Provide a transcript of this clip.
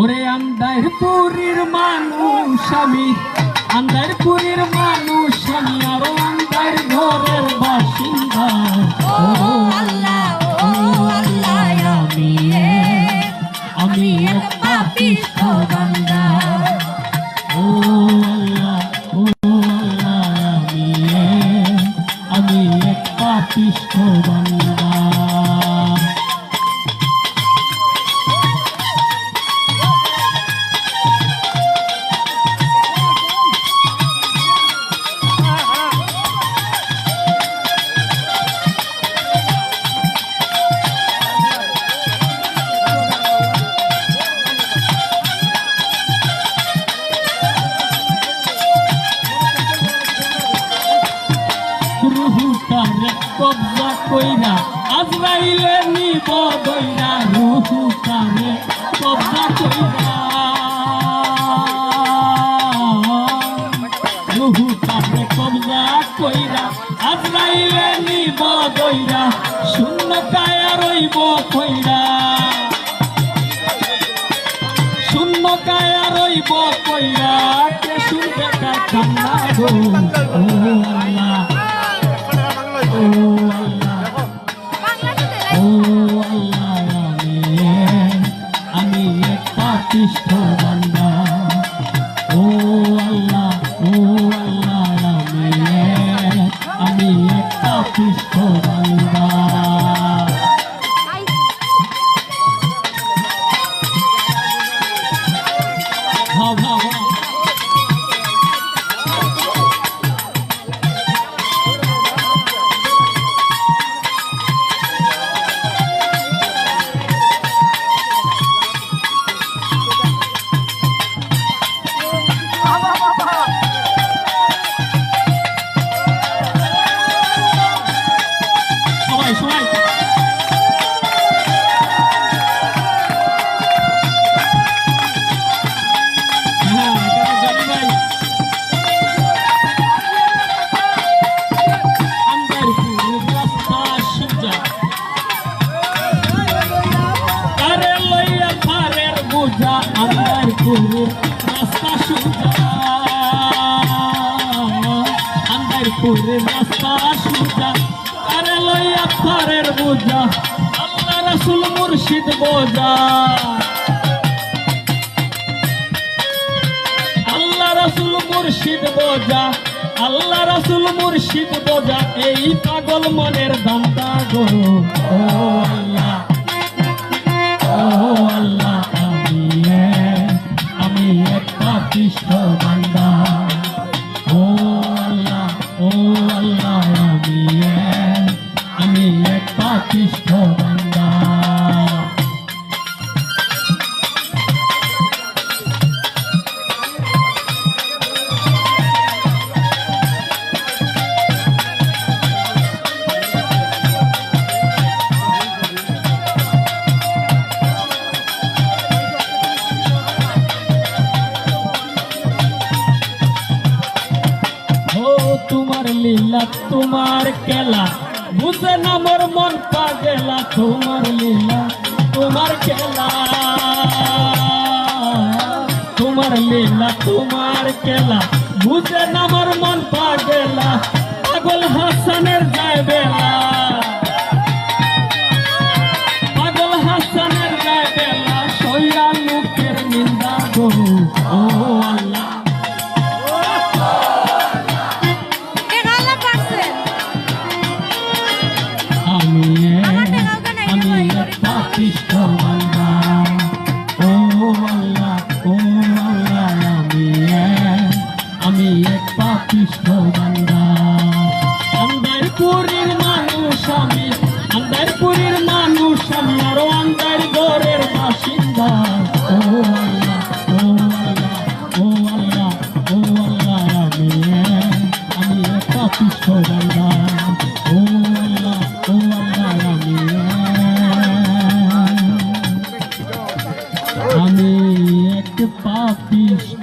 ওরে আন্দার পুরীর মানুষ আমি আন্দার পুরীর মানুষ আমি, আরও আন্দার ঘরের বাসিন্দা। আমি এক পাপিষ্ঠ বান্দা। ও আল্লাহ আমি এক পাপিষ্ঠ কবজা কইরা, আজরাইলে নিব দইরা রুহুটারে কবজা কইরা রুহুটারে কবজা কইরা, আজরাইলে নিব দইরা শূন্য কায়া রইব কইরা। শূন্য কায়া রইব কইরা, কে শুনবে কার কান্না গো? পাপিষ্ঠ রাস্তা সুজা আন্দার পুরো রাস্তা সুজা আরে লইয়া পারের বোঝা আল্লাহ রাসূল মুর্শিদ মুর্শিদ বোঝা, এই পাগল মনের দান্তা গো পাপিষ্ঠ বান্দা ও আল্লাহ ও এক- পাপিষ্ঠ তোমার লীলা, তোমার খেলা। বুঝে না মোর মন পাগেলা, তোমার লীলা, তোমার খেলা। তোমার লীলা, তোমার খেলা। বুঝে না মোর মন পাগেলা, পাগল হাসানের যায় বেলা। আমি এক পাপিষ্ট